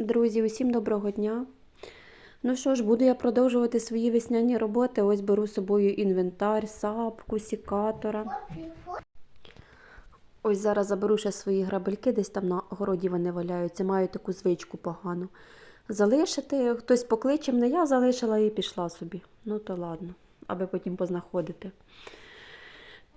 Друзі, усім доброго дня. Ну що ж, буду я продовжувати свої весняні роботи. Ось беру з собою інвентар, сапку, сікатора. Ось зараз заберу ще свої грабельки, десь там на городі вони валяються. Маю таку звичку погану. Залишити, хтось покличе мене, я залишила і пішла собі. Ну то ладно, аби потім познаходити.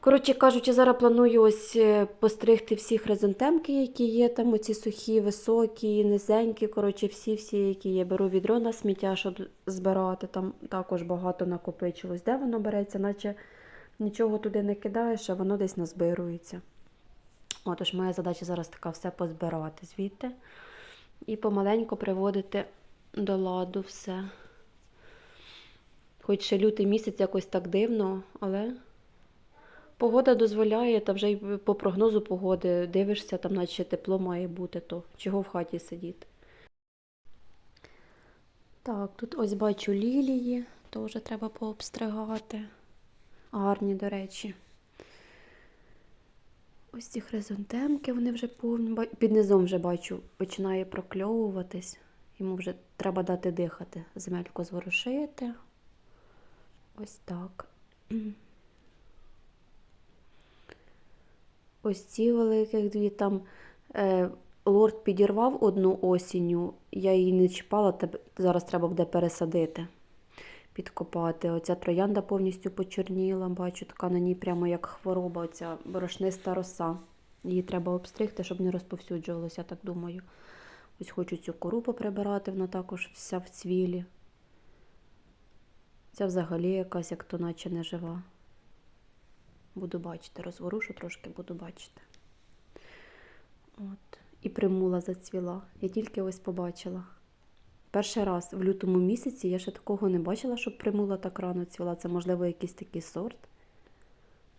Коротше кажучи, зараз планую ось е, постригти всі хризантемки, які є там, оці сухі, високі, низенькі. Коротше, всі-всі, які є. Беру відро на сміття, щоб збирати. Там також багато накопичилось. Де воно береться, наче нічого туди не кидаєш, а воно десь назбирується. Отож, моя задача зараз така все позбирати звідти і помаленьку приводити до ладу все. Хоч ще лютий місяць якось так дивно, але. Погода дозволяє, та вже й по прогнозу погоди дивишся, там наче тепло має бути, то чого в хаті сидіти. Так, тут ось бачу лілії, теж треба пообстригати. Гарні, до речі. Ось ці хризантемки, вони вже повні. Під низом вже бачу, починає прокльовуватись. Йому вже треба дати дихати. Земельку зворушити. Ось так. Ось ці великих дві там е, лорд підірвав одну осінню, я її не чіпала, зараз треба буде пересадити, підкопати. Оця троянда повністю почорніла, бачу, така на ній прямо як хвороба, оця борошниста роса. Її треба обстригти, щоб не розповсюджувалося, я так думаю. Ось хочу цю кору поприбирати, вона також вся в цвілі. Ця взагалі якась, як то наче не жива. Буду бачити, розворушу трошки, буду бачити. От. І примула зацвіла. Я тільки ось побачила. Перший раз в лютому місяці я ще такого не бачила, щоб примула так рано цвіла. Це, можливо, якийсь такий сорт.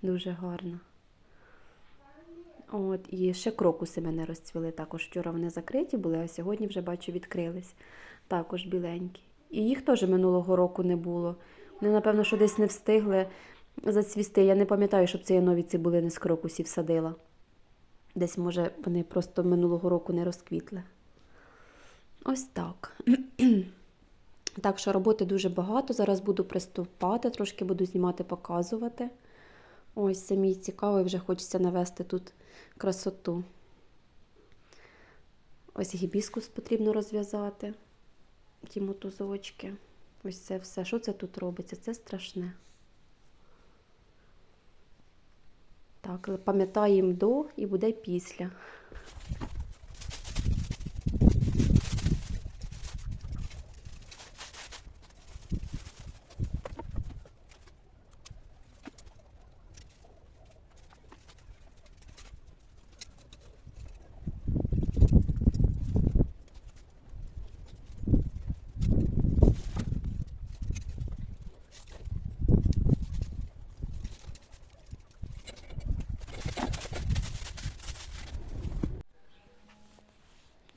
Дуже гарно. От, і ще крокуси мене розцвіли. Також вчора вони закриті були, а сьогодні вже бачу відкрились. Також біленькі. І їх теж минулого року не було. Вони, напевно, що десь не встигли зацвісти. Я не пам'ятаю, щоб я нові цибулини з крокусів садила. Десь, може, вони просто минулого року не розквітли. Ось так. Так що роботи дуже багато. Зараз буду приступати, трошки буду знімати, показувати. Ось це мій цікавий, вже хочеться навести тут красоту. Ось гібіскус потрібно розв'язати. Ті мотузочки. Ось це все. Що це тут робиться? Це страшне. Так, пам'ятаємо до і буде після.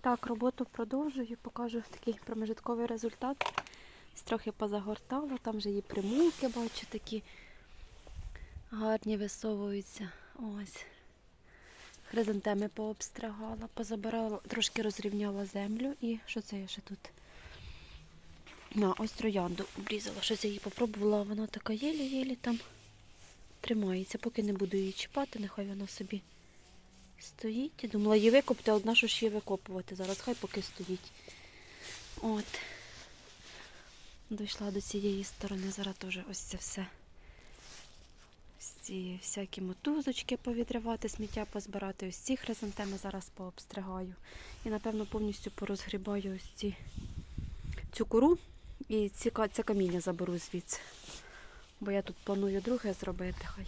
Так, роботу продовжую, покажу такий промежутковий результат. Трохи позагортала, там вже є примулки, бачу, такі гарні висовуються. Ось. Хризантеми пообстригала, позабирала, трошки розрівняла землю і що це я ще тут? На, ось троянду обрізала. Щось я її попробувала, вона така єлі-єлі там тримається. Поки не буду її чіпати, нехай вона собі стоїть. Я думала її викопати, одна що ж її викопувати. Зараз хай поки стоїть. От. Дійшла до цієї сторони, зараз теж ось це все. Ось ці всякі мотузочки повідривати, сміття позбирати. Ось ці хризантеми зараз пообстригаю. І, напевно, повністю порозгрібаю ось ці, цю кору і ці, це каміння заберу звідси. Бо я тут планую друге зробити. Хай.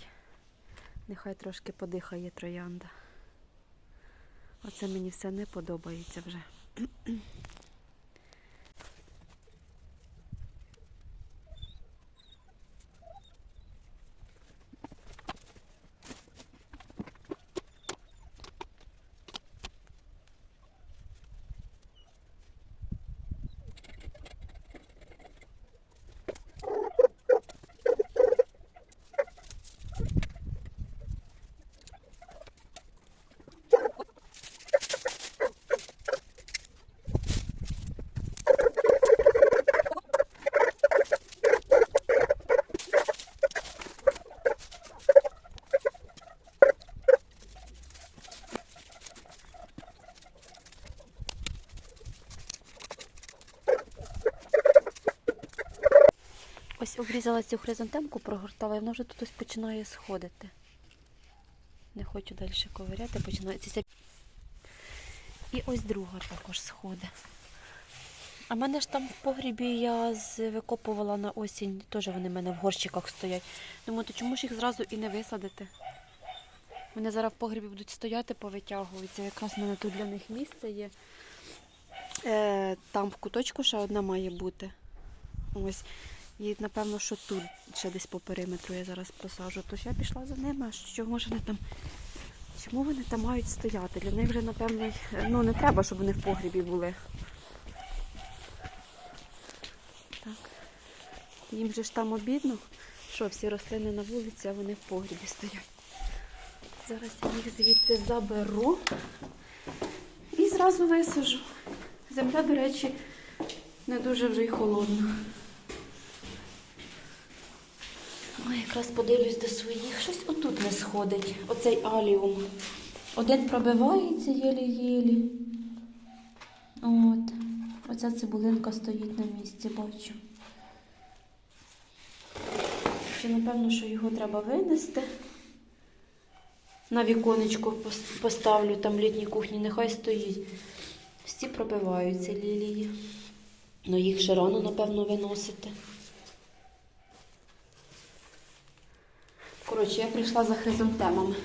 Нехай трошки подихає троянда. Оце мені все не подобається вже. Обрізала цю хризантемку, прогортала, і вона вже тут ось починає сходити. Не хочу далі ковиряти, починається. І ось друга також сходить. А мене ж там в погрібі я викопувала на осінь, теж вони в мене в горщиках стоять. Думаю, то чому ж їх зразу і не висадити? Вони зараз в погрібі будуть стояти, повитягуються. Якраз в мене тут для них місце є. Е, там в куточку ще одна має бути. Ось. І напевно, що тут ще десь по периметру я зараз посаджу. Тож я пішла за ними, а що може вони там. Чому вони там мають стояти? Для них вже, напевно, ну не треба, щоб вони в погрібі були. Так. Їм же ж там обідно, що всі рослини на вулиці, а вони в погрібі стоять. Зараз я їх звідти заберу і зразу висажу. Земля, до речі, не дуже вже й холодна. Ой, якраз подивлюсь до своїх. Щось отут не сходить. Оцей аліум. Один пробивається єлі-єлі. От. Оця цибулинка стоїть на місці, бачу. Ще, напевно, що його треба винести. На віконечко поставлю там літній кухні, нехай стоїть. Всі пробиваються лілії. Ну їх ще рано, напевно, виносити. Коротше, я прийшла за хризантемами.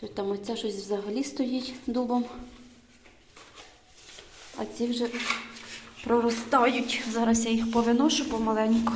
Чи там оця щось взагалі стоїть дубом. А ці вже проростають. Зараз я їх повиношу помаленьку.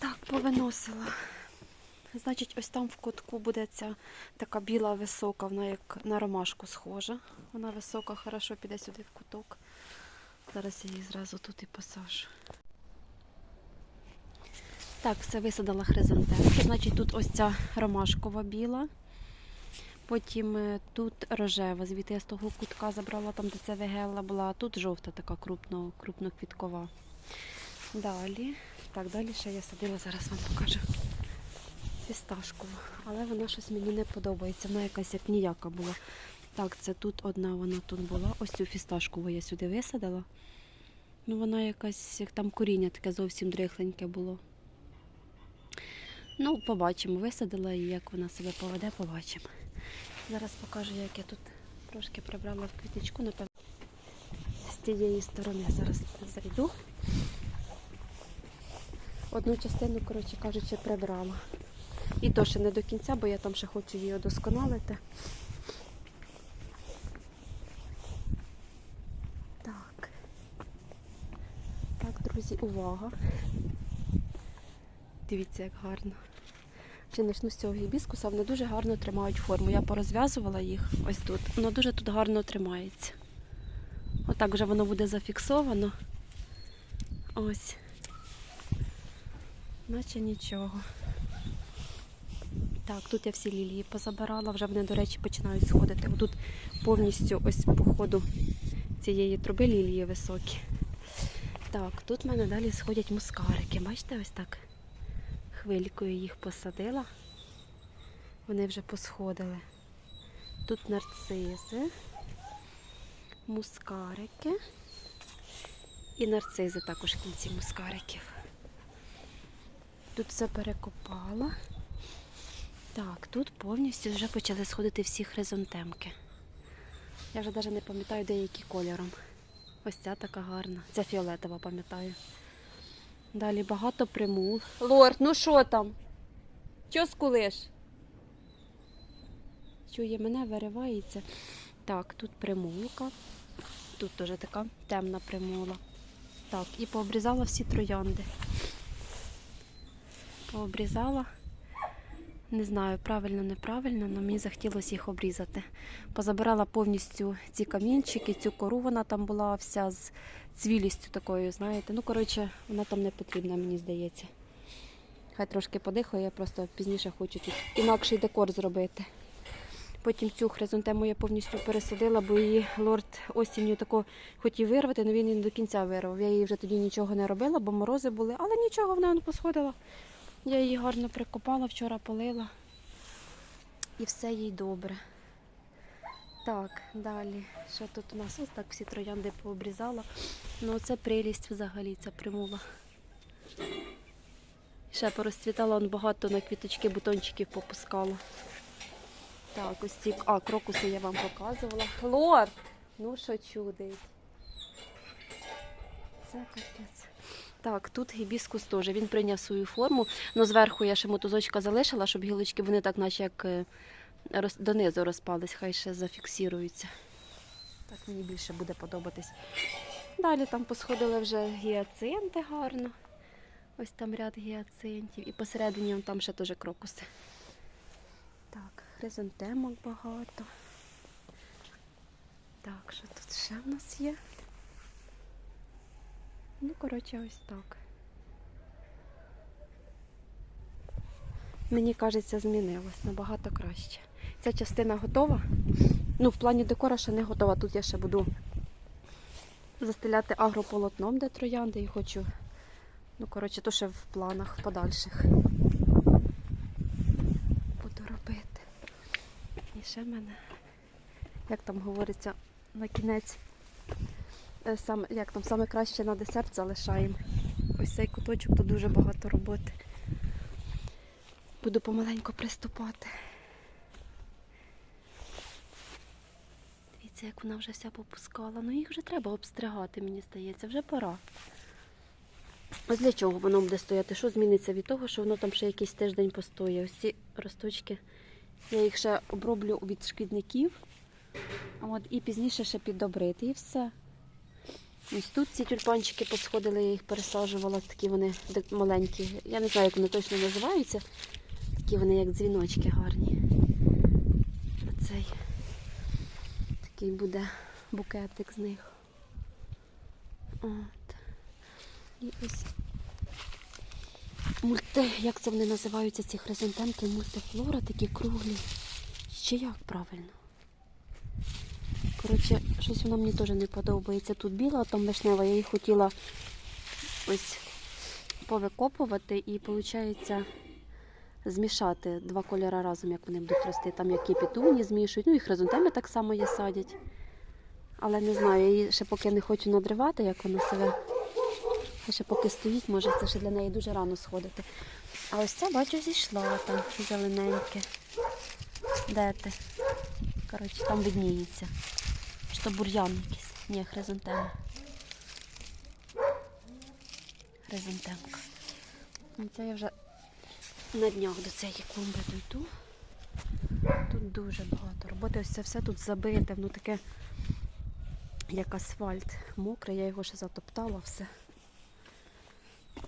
Так, повиносила. Значить, ось там в кутку буде ця така біла висока, вона як на ромашку схожа. Вона висока, хорошо піде сюди в куток. Зараз я її зразу тут і посажу. Так, все висадила хризантемки. Значить, тут ось ця ромашкова біла. Потім е, тут рожева, звідти я з того кутка забрала, там де ця вегела була, тут жовта така крупно, крупноквіткова. Далі. Так, далі ще я садила, зараз вам покажу. Фісташкову. Але вона щось мені не подобається. Вона якась як ніяка була. Так, це тут одна вона тут була. Ось цю фісташкову я сюди висадила. Ну, вона якась, як там коріння таке зовсім дрихленьке було. Ну, побачимо. Висадила і як вона себе поведе, побачимо. Зараз покажу, як я тут трошки прибрала в квіточку, напевно. З тієї сторони зараз зайду. Одну частину, коротше кажучи, прибрала. І то ще не до кінця, бо я там ще хочу її удосконалити. Так. Так, друзі, увага. Дивіться, як гарно. Чи почну з цього гібіскуса, вони дуже гарно тримають форму. Я порозв'язувала їх ось тут. Воно дуже тут гарно тримається. Отак вже воно буде зафіксовано. Ось. Наче нічого. Так, тут я всі лілії позабирала, вже вони, до речі, починають сходити. Тут повністю ось по ходу цієї труби лілії високі. Так, тут в мене далі сходять мускарики. Бачите, ось так хвилькою їх посадила. Вони вже посходили. Тут нарцизи, мускарики і нарцизи також в кінці мускариків. Тут все перекопала. Так, тут повністю вже почали сходити всі хризантемки. Я вже навіть не пам'ятаю, де які кольором. Ось ця така гарна. Ця фіолетова, пам'ятаю. Далі багато примул. Лорд, ну що там? Чо скулиш? Чує мене, виривається. Так, тут примулка. Тут теж така темна примула. Так, і пообрізала всі троянди. Пообрізала. Не знаю, правильно, неправильно, але мені захотілося їх обрізати. Позабирала повністю ці камінчики, цю кору вона там була вся з цвілістю такою, знаєте. Ну, коротше, вона там не потрібна, мені здається. Хай трошки подихає, я просто пізніше хочу тут інакший декор зробити. Потім цю хризантему я повністю пересадила, бо її лорд осінню тако хотів вирвати, але він її до кінця вирвав. Я їй вже тоді нічого не робила, бо морози були, але нічого, вона посходила. Я її гарно прикопала, вчора полила. І все їй добре. Так, далі. Що тут у нас? Ось так всі троянди пообрізала. Ну це прелість взагалі, ця примула. Ще порозцвітала он багато на квіточки, бутончиків попускала. Так, ось ці. А, крокуси я вам показувала. Лорд! Ну що чудить. Це капець. Так, тут гібіскус теж. Він прийняв свою форму. Ну, зверху я ще мотузочка залишила, щоб гілочки вони так, наче як е, роз- донизу розпались, хай ще зафіксуються. Так мені більше буде подобатись. Далі там посходили вже гіацинти гарно. Ось там ряд гіацинтів. І посередині там ще теж крокуси. Так, хризантемок багато. Так, що тут ще в нас є? Ну, коротше, ось так. Мені кажеться, змінилось набагато краще. Ця частина готова. Ну, в плані декора ще не готова. Тут я ще буду застеляти агрополотном, де троянди, і хочу. Ну, коротше, то ще в планах подальших. Буду робити. І ще мене, як там говориться, на кінець саме, як там, саме краще на десерт залишаємо. Ось цей куточок, тут дуже багато роботи. Буду помаленьку приступати. Дивіться, як вона вже вся попускала. Ну їх вже треба обстригати, мені здається, вже пора. Ось для чого воно буде стояти? Що зміниться від того, що воно там ще якийсь тиждень постоє? Ось ці росточки. Я їх ще оброблю від шкідників. От, і пізніше ще піддобрити. І все. Ось тут ці тюльпанчики посходили, я їх пересаджувала, такі вони маленькі. Я не знаю, як вони точно називаються. Такі вони, як дзвіночки гарні. Оцей такий буде букетик з них. От. І ось мульти, як це вони називаються, ці хризантемки, мультифлора, такі круглі. Чи як правильно? Коротше, щось воно мені теж не подобається. Тут біла, а там вишнева. Я їх хотіла ось повикопувати і, виходить, змішати два кольори разом, як вони будуть рости. Там які петуні змішують, ну і хризантеми так само є садять. Але не знаю, я її ще поки не хочу надривати, як вона себе. Хай Ще поки стоїть, може це ще для неї дуже рано сходити. А ось ця, бачу, зійшла там зелененьке. Де ти? Коротше, там видніється. Чи то бур'ян якийсь? Ні, хризантема. Хризантемка. Ну, Це я вже на днях до цієї клумби дойду. Тут дуже багато роботи. Ось це все тут забите, воно таке, як асфальт мокре, я його ще затоптала все.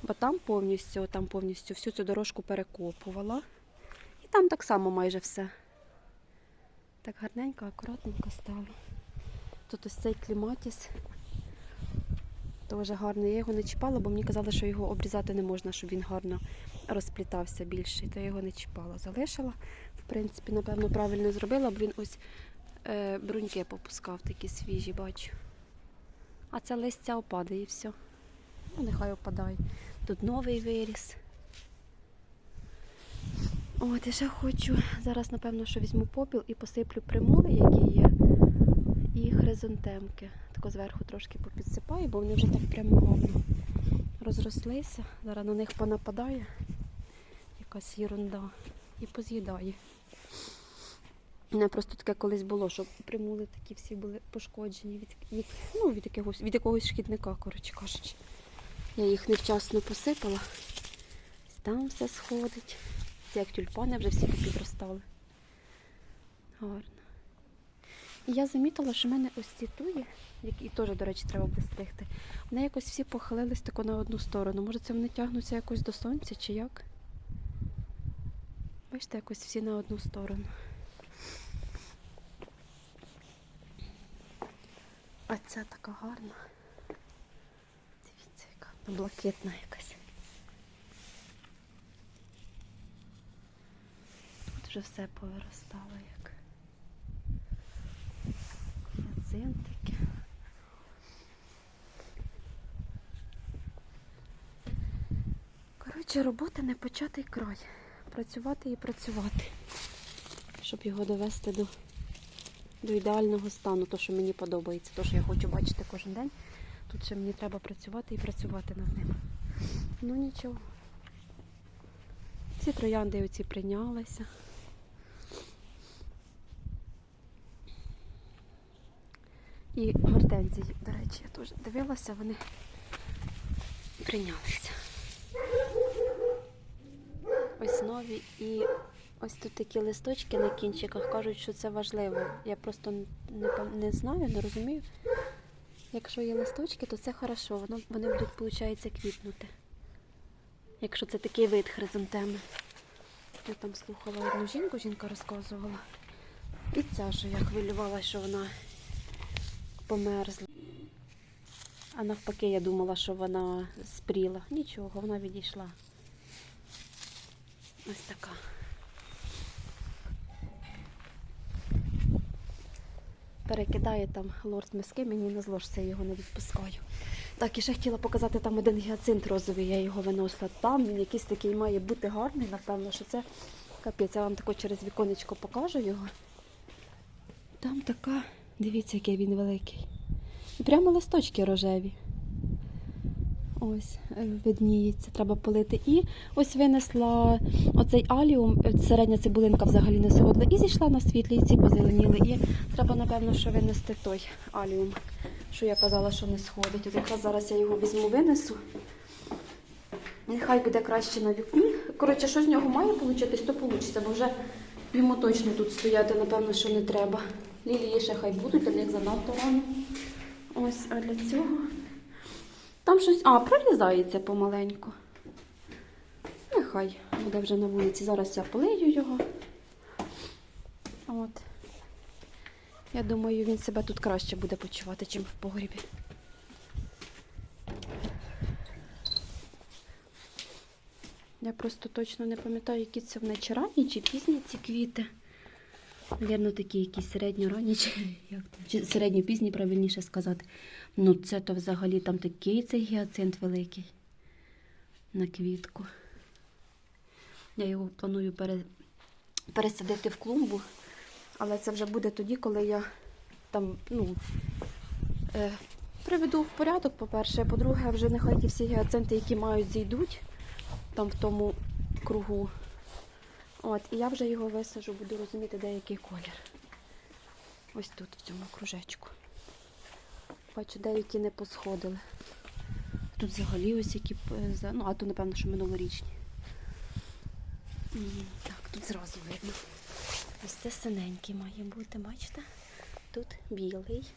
Бо там повністю, там повністю всю цю дорожку перекопувала. І там так само майже все. Так гарненько, акуратненько стало. Тут ось цей кліматіс. Теж гарний. Я його не чіпала, бо мені казали, що його обрізати не можна, щоб він гарно розплітався більше. То я його не чіпала. Залишила. В принципі, напевно, правильно зробила, бо він ось е, бруньки попускав такі свіжі, бачу. А це листя опадає і все. Ну, нехай опадає. Тут новий виріс. От, і ще хочу. Зараз, напевно, що візьму попіл і посиплю примули, які є. І хризантемки. Тако зверху трошки попідсипаю, бо вони вже так прямо гарно розрослися. Зараз на них понападає якась єрунда і поз'їдає. У мене просто таке колись було, що примули такі всі були пошкоджені від, від, ну, від, якогось, від якогось шкідника, коротше кажучи. Я їх невчасно посипала. Там все сходить. Ці як тюльпани вже всі підростали. Гарно. І я замітила, що в мене ось ці туї, які теж, до речі, треба буде вони якось всі похилились тако на одну сторону. Може, це вони тягнуться якось до сонця чи як? Бачите, якось всі на одну сторону. А ця така гарна. Дивіться, яка вона блакитна якась. Тут вже все повиростало як. Коротше, робота не початий край. Працювати і працювати, щоб його довести до, до ідеального стану, то, що мені подобається, то, що я хочу бачити кожен день. Тут ще мені треба працювати і працювати над ним. Ну нічого. Ці троянди оці прийнялися. І гортензії, до речі, я теж дивилася, вони прийнялися. Ось нові і ось тут такі листочки на кінчиках кажуть, що це важливо. Я просто не, не знаю, не розумію. Якщо є листочки, то це хорошо, воно, вони будуть, виходить, квітнути. Якщо це такий вид хризантеми. Я там слухала одну жінку, жінка розказувала. І ця ж я хвилювалася, що вона померзла. А навпаки, я думала, що вона спріла. Нічого, вона відійшла. Ось така. Перекидає там лорд миски, мені на зло, що я його не відпускаю. Так, і ще хотіла показати там один гіацинт розовий, я його виносила. Там він якийсь такий має бути гарний, напевно, що це капець. Я вам тако через віконечко покажу його. Там така, дивіться, який він великий. Прямо листочки рожеві. Ось, е, видніється, треба полити. І ось винесла оцей аліум, середня цибулинка взагалі не сходила. І зійшла на світлі, і ці позеленіли. І треба, напевно, що винести той аліум, що я казала, що не сходить. От якраз зараз я його візьму, винесу. Нехай буде краще на вікні. Коротше, що з нього має получитись, то вийде, бо вже йому точно тут стояти, напевно, що не треба. Лілії ще хай будуть, для них занадто рано. Ось, а для цього. Там щось. А, прорізається помаленьку. Нехай буде вже на вулиці. Зараз я полию його. От. Я думаю, він себе тут краще буде почувати, ніж в погрібі. Я просто точно не пам'ятаю, які це в ранні, чи пізні ці квіти. Вірно, такі якісь середньоранні, чи, як там, чи середньопізні, правильніше сказати. Ну, це то взагалі там такий цей гіацинт великий на квітку. Я його планую пере, пересадити в клумбу, але це вже буде тоді, коли я там, ну, е, приведу в порядок, по-перше, по-друге, вже нехай ті всі гіацинти, які мають, зійдуть там в тому кругу. От, і я вже його висажу, буду розуміти, де який колір. Ось тут, в цьому кружечку. Бачу, деякі не посходили. Тут взагалі ось які, е, ну, а то, напевно, що минулорічні. Так, тут зразу видно. Ось це синенький має бути, бачите? Тут білий.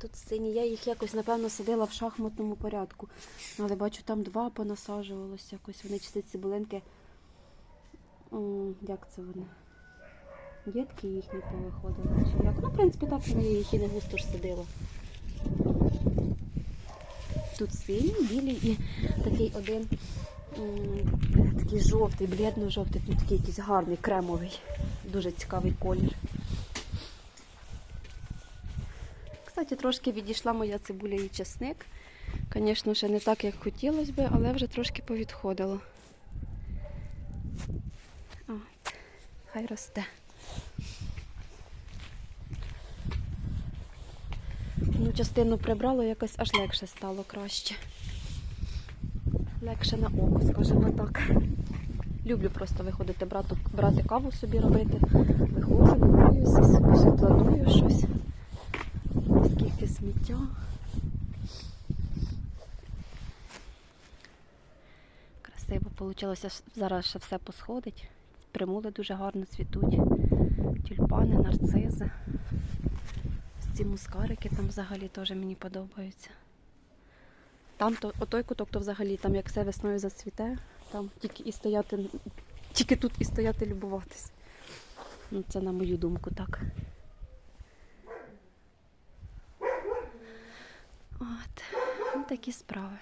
Тут синій. Я їх якось, напевно, садила в шахматному порядку. Але бачу, там два понасаджувалося якось. Вони чи це цибулинки. Як це вони? Дітки їхні повиходили. Чи як? Ну, в принципі, так я їх і не густо ж садила. Тут синій, білий і такий один такий жовтий, блідно-жовтий, тут такий якийсь гарний, кремовий. Дуже цікавий колір. Кстати, трошки відійшла моя цибуля і чесник. Звісно, ще не так, як хотілося би, але вже трошки повідходило. От, хай росте. Ну, частину прибрало, якось аж легше стало краще. Легше на око, скажімо так. Люблю просто виходити, брати, брати каву собі робити. Виходжу, купуюся, собі ще планую щось. Скільки сміття. Красиво вийшло. Зараз ще все посходить. Примули дуже гарно цвітуть. Тюльпани, нарцизи. Ці мускарики там взагалі теж мені подобаються. Там то, отой куток, то взагалі, там як все весною зацвіте, там тільки і стояти, тільки тут і стояти любуватись. Ну, це на мою думку так. От, ну, такі справи.